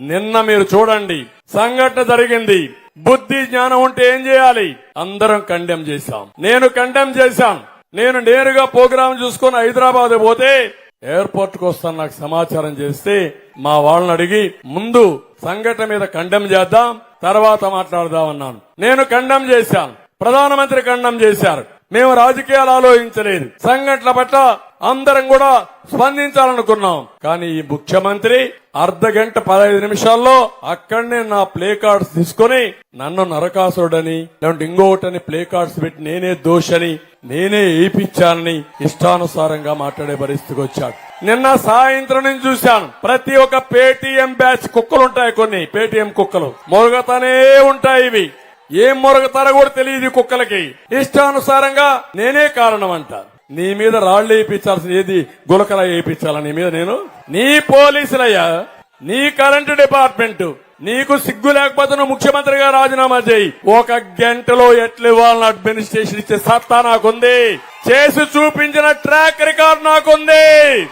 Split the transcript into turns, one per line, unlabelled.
నిన్న మీరు చూడండి సంఘటన జరిగింది. బుద్ధి జ్ఞానం ఉంటే ఏం చేయాలి? అందరం కండెమ్ చేశాం. నేను కండెమ్ చేశాం. నేను నేరుగా ప్రోగ్రాం చూసుకుని హైదరాబాద్ పోతే ఎయిర్పోర్ట్కు వస్తాను నాకు సమాచారం చేస్తే మా వాళ్ళని అడిగి ముందు సంఘటన మీద కండెమ్ చేద్దాం తర్వాత మాట్లాడదాం అన్నాను నేను కండెమ్ చేశాను. ప్రధానమంత్రి ఖండం చేశారు. మేము రాజకీయాలు ఆలోచించలేదు. సంఘటనల పట్ల అందరం కూడా స్పందించాలనుకున్నాం. కానీ ఈ ముఖ్యమంత్రి అర్ధ గంట పదహైదు నిమిషాల్లో అక్కడనే నా ప్లే కార్డ్స్ తీసుకుని నన్ను నరకాసుడని లేదంటే ఇంకొకటని ప్లే కార్డ్స్ పెట్టి నేనే దోషని నేనే ఏపిచ్చానని ఇష్టానుసారంగా మాట్లాడే పరిస్థితికి వచ్చాడు. నిన్న సాయంత్రం నుంచి చూశాను. ప్రతి ఒక్క పేటీఎం బ్యాచ్ కుక్కలు ఉంటాయి కొన్ని. పేటీఎం కుక్కలు. మొరగతానే ఉంటాయి ఇవి. ఏం మొరగతారో కూడా తెలియదు ఈ కుక్కలకి. ఇష్టానుసారంగా నేనే కారణం అంట నీ మీద రాళ్ళు వేయించాల్సిన ఏది గులకల వేయించాల నీ మీద నేను? నీ పోలీసులయ్యా నీ కరెంటు డిపార్ట్మెంట్ నీకు సిగ్గు లేకపోతే నువ్వు ముఖ్యమంత్రిగా రాజీనామా చేయి. ఒక గంటలో ఎట్లు ఇవ్వాలని అడ్మినిస్ట్రేషన్ ఇచ్చే సత్తా నాకుంది. చేసి చూపించిన ట్రాక్ రికార్డ్ నాకుంది.